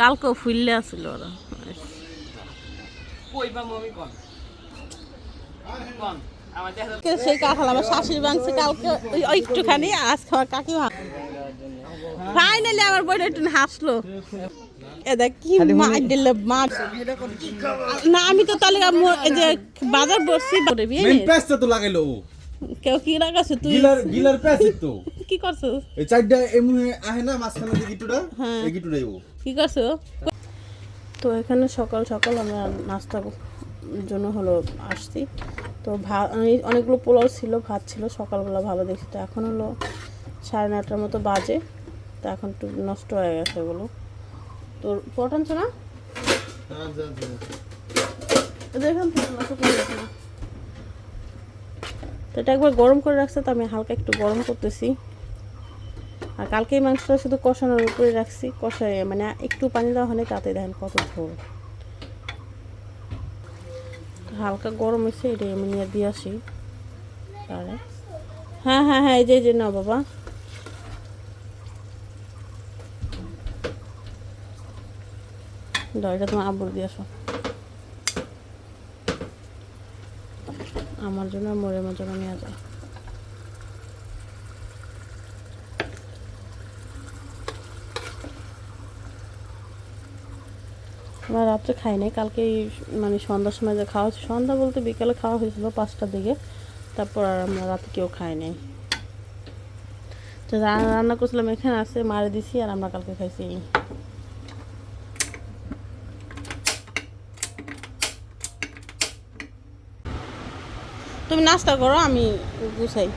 কালকেও ফুললে আসছিল ওরা। আমার সেই কাঁঠাল আমার শাশুড়ি বাংছে কালকে ওই একটুখানি আজ খাওয়ার কাকি ফাইনালি আমার বইটা একটু হাসলো। এ কি মার দিলে মার না আমি তো তাহলে যে বাজার বসছি মেন প্যাচটা তো লাগাইলো কেউ কি লাগাছে তুই? গিলার গিলার তো। কি করছ এই চারটা এমনি আহে না মাঝখানে যে গিটুটা হ্যাঁ। এই গিটুটাই ও। কি করছ? তো এখানে সকাল সকাল আমরা নাস্তা জন্য হলো আসছি। তো ভাত অনেকগুলো পোলাও ছিল ভাত ছিল সকালবেলা ভালো দেখছি। তো এখন হলো সাড়ে নটার মতো বাজে। তো এখন একটু নষ্ট হয়ে গেছে এগুলো তো পটানছো না? দেখুন নষ্ট করে গেছে না তো এটা একবার গরম করে রাখছে তো আমি হালকা একটু গরম করতেছি। আর কালকে এই মাংসটা শুধু কষানোর উপরে রাখছি কষাই মানে একটু পানি দেওয়া হয়নি তাতে দেখেন কত ঝোল। হালকা গরম হয়েছে এটা আমি নিয়ে দিয়ে আসি। তারে হ্যাঁ হ্যাঁ হ্যাঁ এই যে যে নাও বাবা। দাও, এটা তোমার আব্বুর দিয়ে আসো। আমার জন্য মোরের জন্য নিয়ে যায় আমরা রাত্রে খাই নাই। কালকে মানে সন্ধ্যার সময় যে খাওয়া হচ্ছে সন্ধ্যা বলতে বিকালে খাওয়া হয়েছিল পাঁচটার দিকে। তারপর আর আমরা রাতে কেউ খাই নাই। তো রান্না করছিলাম এখানে আছে, মারে দিছি আর আমরা কালকে খাইছি তুমি নাস্তা করো, আমি গুছাই।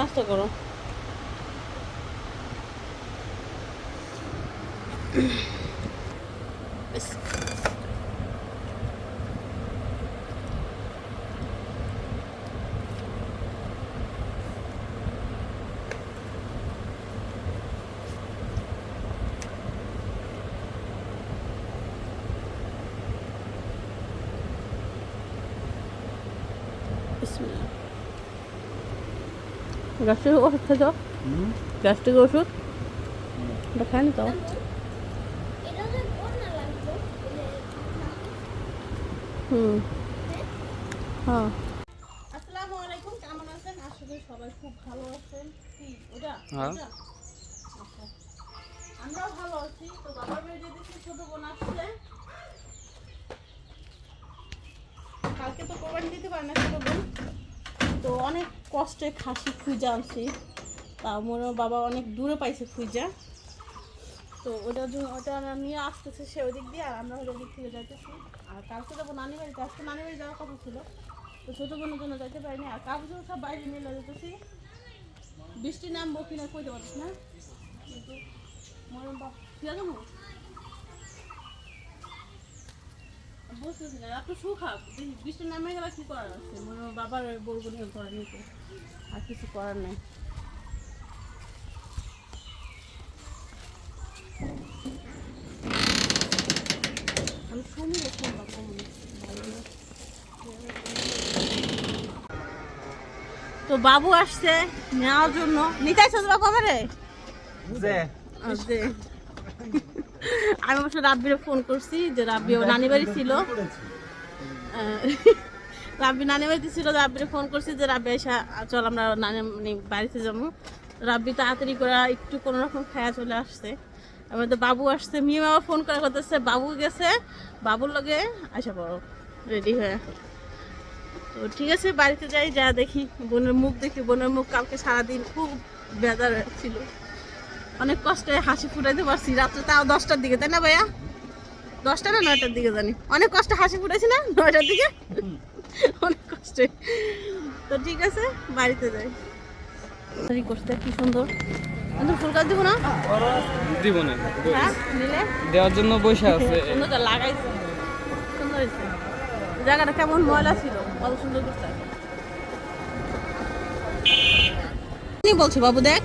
নাস্তা করো। Mist. Bismillah. Gazetli oruç kazo. Gazetli oruç. Bakar mısın? হুম। হ্যাঁ। আসসালামু আলাইকুম কেমন আছেন? আশা করি সবাই খুব ভালো আছেন। কি ওটা হ্যাঁ। আচ্ছা। আমরাও ভালো আছি। তো বাবার বাড়িতে দেখি ছোট বোন আসছে। কালকে তো কোরবানি দিতে পারে না ছোট বোন। তো অনেক কষ্টে খাসি খুঁজে আনছি। তা মনে বাবা অনেক দূরে পাইছে খুঁজা। তো ওটা ওটা নিয়ে আসতেছে সে ওদিক দিয়ে, আর আমরা ওদিক থেকে যাইতেছি। আর কালকে যাব নানি বাড়িতে, আজকে নানি বাড়ি যাওয়ার কথা ছিল। তো ছোটো বোনের জন্য যাইতে পারিনি। আর কাগজ সব বাইরে নিয়ে যেতেছি বৃষ্টি নামবো কিনা কইতে পারিস না। কিন্তু মরম? বুঝতেছি না সুখাপ বৃষ্টি নামে গেলে কি করার আছে? মনে বাবার বলব ধরে নিতে। আর কিছু করার নেই আমি শুনি রে শুনবা কেমন তো বাবু আসছে নেওয়ার জন্য। নিতে আসছে বাবু আমারে? যে। আমি অবশ্য রাব্বিরে ফোন করছি যে রাব্বি ও নানি বাড়ি ছিল। রাব্বি নানি বাড়িতে ছিল রাব্বিরে ফোন করছি যে রাব্বি এসে চল আমরা নানি বাড়িতে যাব। রাব্বি তাড়াতাড়ি করে একটু কোনো রকম খায়া চলে আসছে। আমাদের বাবু আসছে, মেয়ে বাবা ফোন করা করতেছে বাবু গেছে? বাবুর লগে আসা পড়ো রেডি হয়ে। তো ঠিক আছে, বাড়িতে যাই, যা দেখি। বোনের মুখ দেখি, বোনের মুখ কালকে সারাদিন খুব বেজার ছিল। অনেক কষ্টে হাসি ফুটাইতে পারছি, রাত্রে তাও দশটার দিকে, তাই না ভাইয়া? দশটা না নয়টার দিকে জানি। অনেক কষ্টে হাসি ফুটাইছি না, নয়টার দিকে? অনেক কষ্টে। তো ঠিক আছে, বাড়িতে যাই। করতে কি সুন্দর। ফুল গাছ দিব না? দিব না। হ্যাঁ দেওয়ার জন্য বসে আছে। সুন্দরটা লাগাইছে। সুন্দর হয়েছে। জায়গাটা কেমন ময়লা ছিল? কত সুন্দর বলছো বাবু দেখ?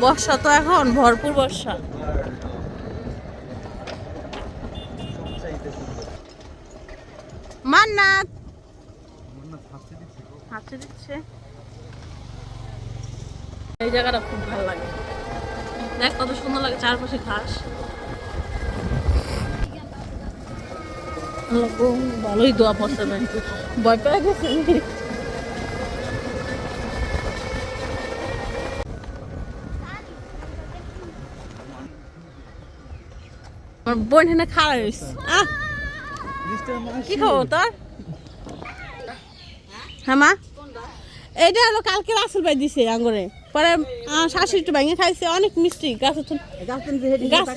বর্ষা তো এখন ভরপুর বর্ষা। মান্নাত। হাতে দিচ্ছে। এই জায়গাটা খুব ভালো লাগে। দেখ কত সুন্দর লাগে চারপাশে ঘাস। ভালোই দোয়া পড়ছে ভয় পেয়ে গেছে আমার বোন হেনে হয়েছে। আহ! কি খবর তোর? হ্যাঁ মা? এইটা হলো কালকে রাসেল ভাই দিছে আঙ্গুরে। পরে শাশুড়ি একটু ভেঙে খাইছে অনেক মিষ্টি গাছ গাছ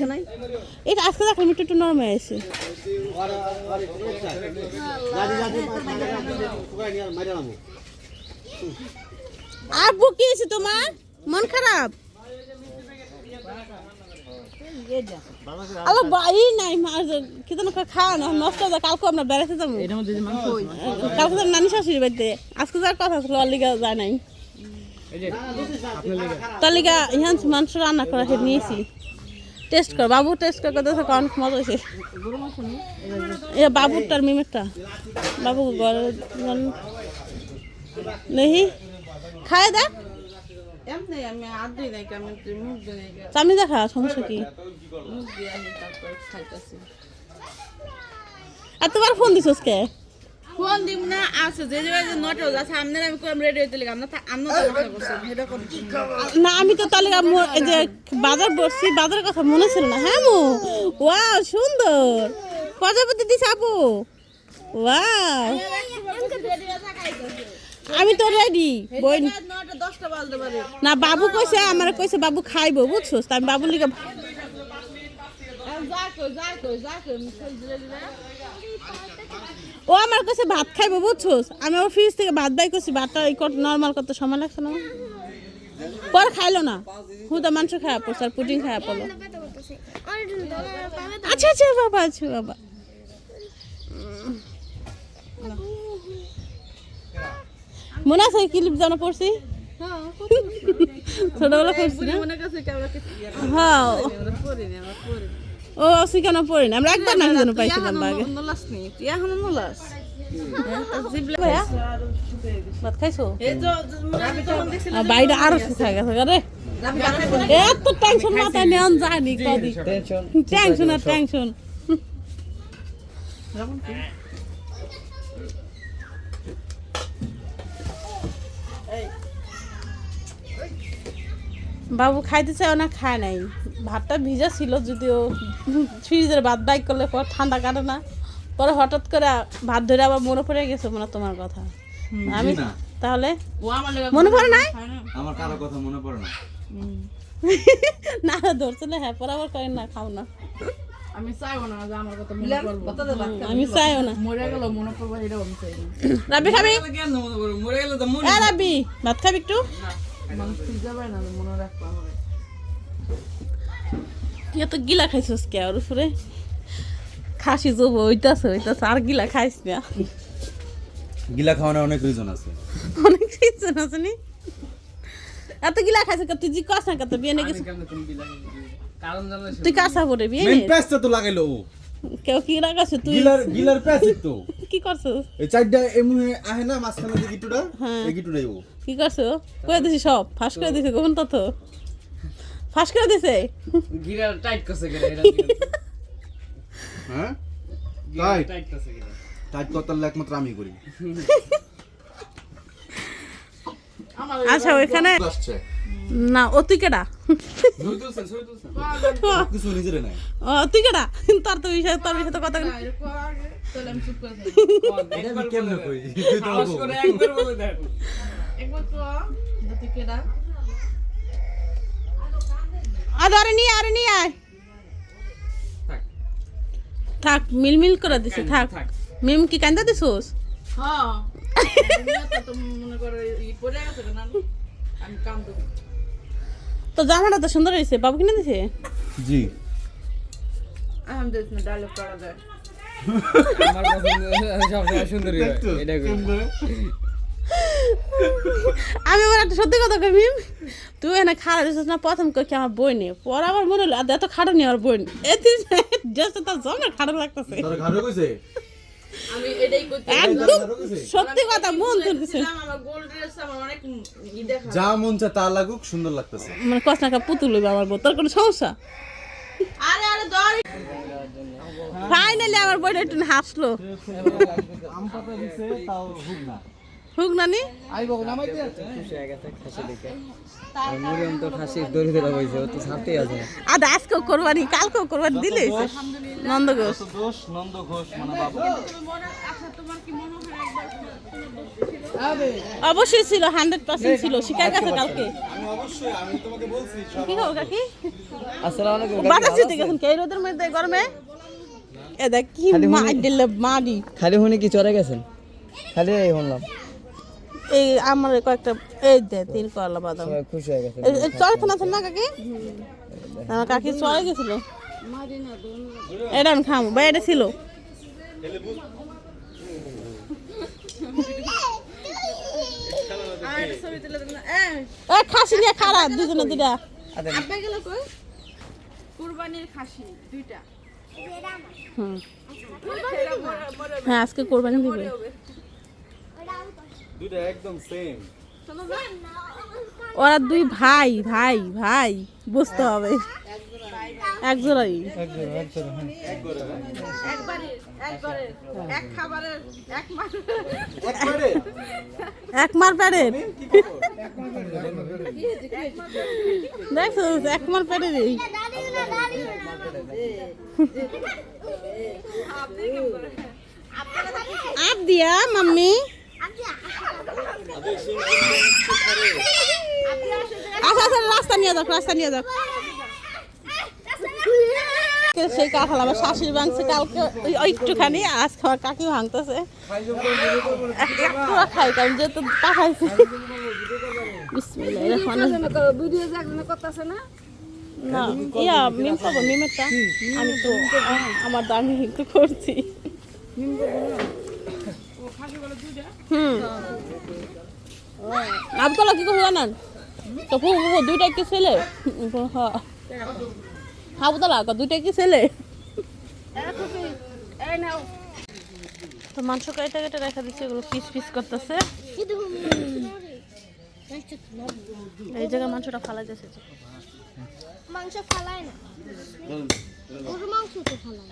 এটা আজকে দেখলাম একটু একটু নরম হয়েছে। আব্বু কি হয়েছে তোমার? মন খারাপ? আলো বাই নাই কি যেন খাওয়া না নষ্ট হয়ে কালকে আমরা বেড়াতে যাব। কালকে নানি শাশুড়ি বাড়িতে। আজকে যার কথা ছিল অলিগা যায় নাই। তালিকা ইহান মাংস রান্না করা সে নিয়েছি। টেস্ট কর বাবু টেস্ট করে কথা অনেক মজা হয়েছে। এ বাবুরটার মিমেরটা। বাবু ঘরে নেহি খায় দেখ। এমনি আমি দেখা সমস্যা কি? আর তোমার ফোন দিছস কে? ফোন দিব না আছে যে যে নট আছে সামনে আমি কম রেডি হইতে লাগে আমরা আমরা কথা বলছি এটা করছি না আমি তো তালিকা ম- এই যে বাজার বসছি বাজারের কথা মনে ছিল না। হ্যাঁ মু ওয়াও সুন্দর। প্রজাপতি দিছে আপু। ওয়াও। আমি তো রেডি বই না বাবু কইছে আমার কইছে বাবু খাইবো বুঝছস? তা আমি বাবুর লিগে যা কই যা ও আমার কাছে ভাত খাইবো বুঝছস? আমি ওর ফ্রিজ থেকে ভাত বাই করছি ভাতটা এই নর্মাল করতে সময় লাগছে না। পরে খাইলো না। হুদা মাংস খাওয়া পড়ছে আর পুডিং খাওয়া পড়ল। আচ্ছা আচ্ছা বাবা আচ্ছা বাবা। মনে আছে ক্লিপ জানা পড়ছি? ছোটবেলা না? হ্যাঁ। ও শিখানো পড়ি না আমরা একবার না যেন পাইছিলাম নলাস নেই নলাস ভাত খাইছো বাইরে আরও শুকা গেছে রে এত টেনশন মাথায় নেন জানি কদি টেনশন টেনশন আর টেনশন বাবু খাইতে চাও না খায় নাই। ভাতটা ভিজা ছিল যদিও। ফ্রিজের ভাত বাইক করলে পর ঠান্ডা কাটে না। পরে হঠাৎ করে ভাত ধরে আবার মনে পড়ে গেছে মনে তোমার কথা। আমি তাহলে ও আমার লেগে মনে পড়ে নাই? আমার কারও কথা মনে পড়ে না। না ধরছে না হ্যাঁ পর আবার করেন না খাও না। আমি চাইব না যে আমার কথা মনে পড়ব। আমি চাইও না। মরে গেল মনে পড়ব এটাও আমি চাই না। রাবি খাবি? মনে মরে গেলে তো মরে রাবি ভাত খাবি একটু? না। তুই এত গিলা খাইছিস কে আর উপরে? খাসি জব ওইটাছে ওইটাছে আর গিলা খাইস না। গিলা খাওয়ানোর অনেক রিজন আছে। অনেক কিছু আছে নি? এত গিলা খাইছে কে? তুই জি কস না কত বিয়ে নিয়ে গেছিস কারণ জানলে তুই কাঁচা পড়ে বিয়ে মেন নিয়ে তো লাগাইলো ও। কেউ কি লাগাছে তুই গিলার গিলার তো কি করছিস এই চারটা এমনি আহে না মাঝখানে যে গিটুটা হ্যাঁ। এই গিটুটাই ও। কি করছ? কয়ে দিছি সব। ফাঁস করে দিছে তত ফাঁস করে দিছে? গিরা টাইট করছে এটা হ্যাঁ? টাইট। করছে গিরা। টাইট করতে একমাত্র আমি করি। আচ্ছা ওইখানে আসছে। না, ও তুই কেডা? তুই কেডা? তোর তো বিষয়, তোর বিষয়ে তো কথা আয়। থাক, মিলমিল করে দিছি, থাক। মিম কি কান্দা দিছোস? হ্যাঁ মনে করে ই পড়ে না, আমি করি তো জামাটা তো সুন্দর হয়েছে বাবু কিনে দিছে? জি। আলহামদুলিল্লাহ ডায়লগ করা যায়। আমার পছন্দ সবসময় এটা আমি আবার একটা সত্যি কথা কই মিম তুই এনে খাড়া দিছিস না? প্রথম কই কি আমার বই নেই পর আবার মনে হলো আর এত খাড়া নেই আমার বই এতে জাস্ট তার জমে খাড়া লাগতেছে। তোর কইছে? আমি এটাই করতে একদম সত্যি কথা মন তুলতেছে আমার গোল্ড ড্রেস আমার অনেক ই দেখা যা মন চায় তা লাগুক সুন্দর লাগতেছে। মানে কষ্ট পুতুল হইবে আমার বউ তোর কোনো সমস্যা? আরে আরে দর ফাইনালি আমার বইটা একটু হাসলো। হুক নানি? মরিয়ম তো খাসি দরিদ্র হয়েছে ও তো ছাড়তেই আছে। না আর আজকেও করবানি কালকেও করবানি দিলে নন্দ ঘোষ। দোষ নন্দ ঘোষ মানে বাবা। অবশ্যই ছিল হান্ড্রেড পার্সেন্ট ছিল শিকার কাছে কালকে। আমি অবশ্যই আমি তোমাকে বলছি কি খবর কাকি? আসসালামু আলাইকুম বাতাস দিতে গেছেন কে? এই রোদের মধ্যে গরমে? এ দেখ কি মার খালি হুনি কি চলে গেছেন? খালি এই শুনলাম। এই আমার কয়েকটা এই দে তিন কলা বাদাম। খুশি হয়ে গেছে। চড়ে ফোন আছেন না কাকি? আমার কাকি চড়ে গেছিল। এটা আমি খামো বা এটা ছিল। তুলে না খাসি নিয়ে খারাপ দুজনে দুটা আব্বা কুরবানির খাসি দুইটা। হুম। হ্যাঁ আজকে কোরবানি দিবে। দুইটা একদম সেম ওরা দুই ভাই ভাই ভাই বুঝতে হবে। এক আপ দিয়া মাম্মি। আচ্ছা আচ্ছা রাস্তা নিয়ে যাক রাস্তা নিয়ে যাক। সেই কাঁঠাল আমার শাশুড়ি ভাঙছে কালকে ওই- একটুখানি আজ খাওয়ার কাকি ভাঙতেছে। একটু খাই কারণ যেহেতু পাঠাইছে। না? না ইয়া মিম করব মিমেরটা। আমি তো আমার দামি একটু করছি। হুম। আবতলা কি করে জানেন? তো ফু ফু দুইটা কি ছেলে? হ্যাঁ আবতলা দুইটা কি ছেলে? তো মাংস কেটে কেটে রেখে দিচ্ছে এগুলো পিস পিস করতেছে। এই জায়গায় মাংসটা ফালাই দিয়েছে। মাংস ফালায় না। গরুর মাংস তো ফালায়।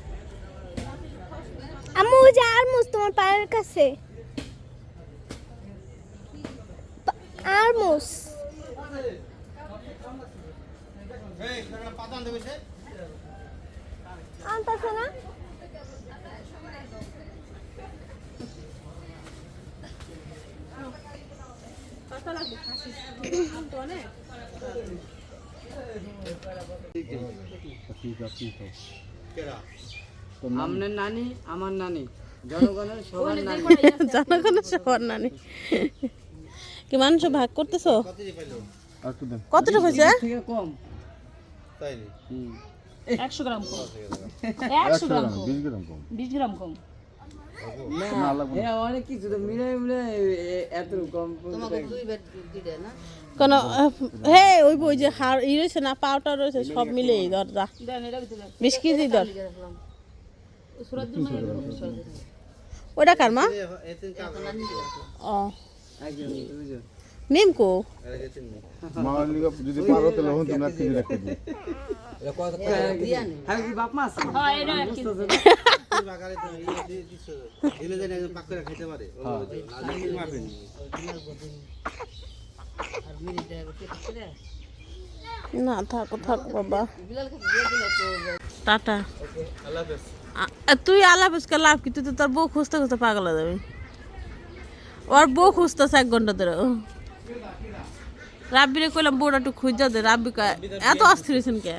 আম্মু ওই যে আরমুস তোমার পায়ের কাছে। আরমুস আনতাছে না? আমনের নানি আমার নানি। জনগণের সবার নানি। জনগণের সবার নানি। কি মানুষ ভাগ করতেছো? কতটা হয়েছে? কম। তাই একশো গ্রাম কম। একশো গ্রাম। কম। বিশ গ্রাম কম। না হ্যাঁ অনেক কিছু তো মিলে মিলে এত কম কোন হে ওই বই যে হাড় ই রয়েছে না পাউটা রয়েছে সব মিলে বিশ কেজি দর ওটা কার মা? ও মিমকো মালিকা যদি পারো তাহলে হন তুমি এক রাখতে কি। আছে না থাকো থাকো বাবা। টাটা। তুই আল্লাহ হাফেজকে লাভ কি? তুই তো তোর বউ খুঁজতে খুঁজতে পাগল হয়ে যাবি। ওর বউ খুঁজতেছে এক ঘণ্টা ধরে। ও। রাব্বিরে কইলাম বউটা একটু খুঁজা দে। রাব্বি কয় এত অস্থির হয়েছেন কে?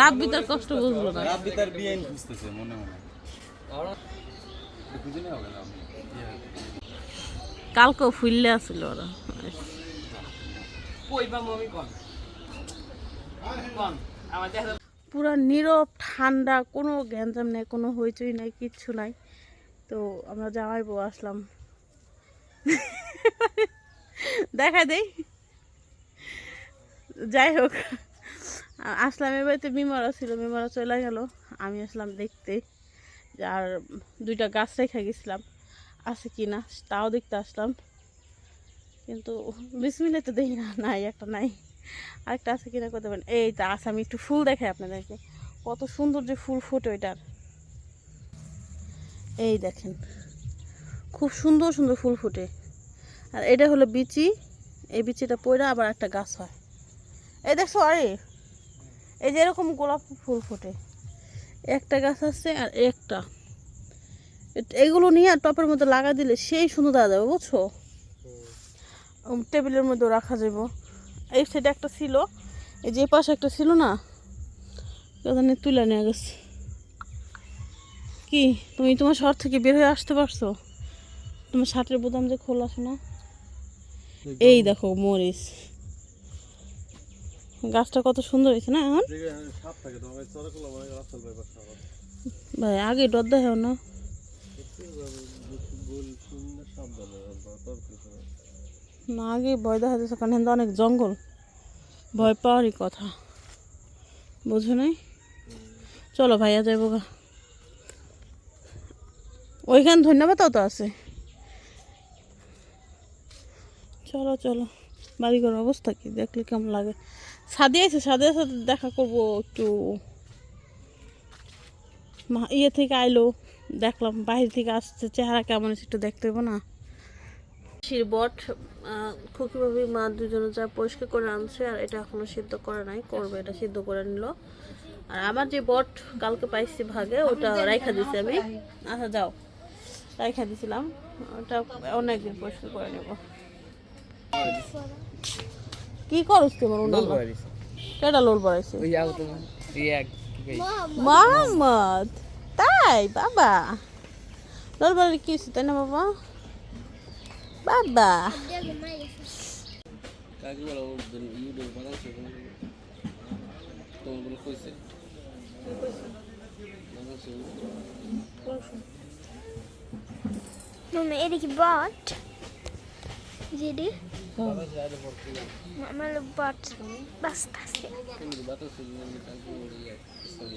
রাব্বি তার কষ্ট বুঝলো না। রাব্বি তার বিয়ে খুঁজতেছে মনে মনে দুদিনে হবে না কালকেও ফুললে আসছিল ওরা। কই বা মমি কোন? কোন আমার দেখা পুরা নীরব, ঠান্ডা, কোনো গ্যাঞ্জাম নেই, কোনো হইচই নাই, কিচ্ছু নাই। তো আমরা জামাই বউ আসলাম। দেখা দেই। যাই হোক, আসলাম এ বাড়িতে, মিমারা ছিল, মিমারা চলে গেল। আমি আসলাম দেখতে আর দুইটা গাছ রেখে গেছিলাম। আছে কি না, তাও দেখতে আসলাম। কিন্তু বিসমিল্লা তো দেখি না, নাই, একটা নাই। আরেকটা আছে কিনা করতে পারেন। এই তো আছে আমি একটু ফুল দেখাই আপনাদেরকে। কত সুন্দর যে ফুল ফোটে ওইটার। এই দেখেন খুব সুন্দর সুন্দর ফুল ফুটে। আর এটা হলো বিচি। এই বিচিটা পড়ে আবার একটা গাছ হয়। এই দেখছ আরে এই যে এরকম গোলাপ ফুল ফোটে। একটা গাছ আছে আর একটা। এগুলো নিয়ে আর টপের মধ্যে লাগা দিলে সেই সুন্দর দেখা যাবে বুঝছ টেবিলের মধ্যেও রাখা যাবে এই সাইডে একটা ছিল এই যে পাশে একটা ছিল না ওখানে তুলে নিয়ে গেছে। কি তুমি তোমার শহর থেকে বের হয়ে আসতে পারছ? তোমার শার্টের বোতাম যে খোলা না? এই দেখো মরিচ। গাছটা কত সুন্দর হয়েছে না এখন? ভাই আগে ডর দেখাও না গোল সুন্দর সাপ দাদা তোর কিছু না না, আগে ভয় দেখা যাচ্ছে, কারণ এখানে অনেক জঙ্গল। ভয় পাওয়ারই কথা। বুঝো নাই? চলো ভাইয়া যাইব গা। ওইখানে ধন্যবাদও তো আছে। চলো চলো। বাড়ি ঘর অবস্থা কি? দেখলে কেমন লাগে। সাদি আছে সাদের সাথে দেখা করব একটু। ইয়ে থেকে আইলো, দেখলাম, বাইরে থেকে আসছে, চেহারা কেমন আছে একটু দেখতে না? শির বট খুকিভাবে মা দুজনে যা পরিষ্কার করে আনছে আর এটা এখনও সিদ্ধ করে নাই করবে এটা সিদ্ধ করে নিল। আর আমার যে বট কালকে পাইছি ভাগে ওটা রাইখা দিছি আমি। আচ্ছা যাও রাইখা দিছিলাম। ওটা অনেকদিন পরিষ্কার করে নেব। কি করছ তোমার লোল উনাল কেটা লোল পড়াইছে ওই যাও মোহাম্মদ তাই বাবা। লোল পড়ালে কি হয়েছে তাই না বাবা? বাবা কাকে বলো ইউটিউব বানাচ্ছে তোমার বলে কইছে বানাচ্ছে মামা এটা কি বট যেটি আমার বট বাস্তা আছে কিন্তু বাতাসে কাকে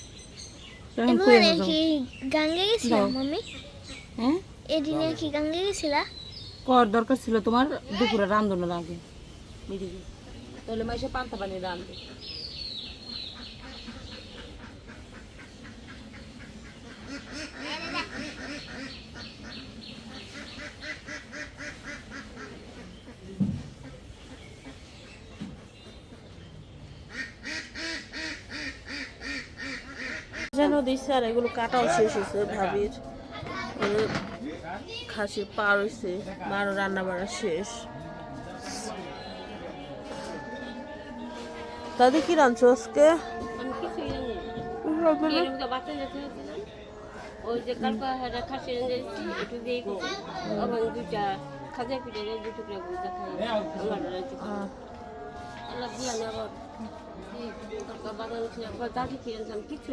কইছে কই কি গাঙ্গে মামি হ্যাঁ এদিনে কি গাঙ্গে গেছিলা কর দরকার ছিল তোমার দুপুরে রান্ধনের আগে। তাহলে মাইসে পান্তা পানি রান্ধবে যেন দিচ্ছে আর এগুলো কাটাও শেষ হয়েছে ভাবির। এই খাসির পা রয়েছে মারও রান্না বাড়া শেষ। দাদি কি রাঁধছো আজকে? ওই যে কালকা হারা খাসি রেঞ্জে একটু দিয়ে গেছি। ওখানে দুইটা খাজা পিঠে দু টুকরা বুঝতে খাই। আমার আল্লাহ দিয়ে আবার কালকা বাগান ছিল দাদি কিনে কিছু